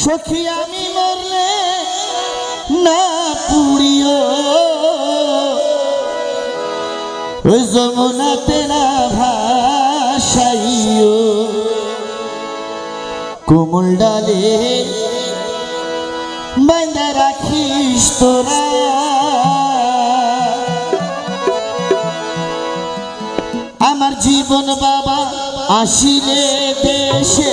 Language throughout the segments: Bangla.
সখী আমি মরলে না পুরিও ওই যমুনাতে না ভাসাইও। কোমল ডালে বাইন্দা রাখিস তোরা। আমার জীবন বাবা আসিলে দেশে।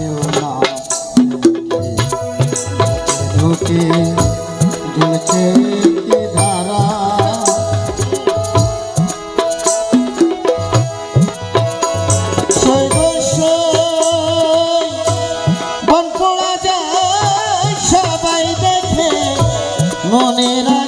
মনে রা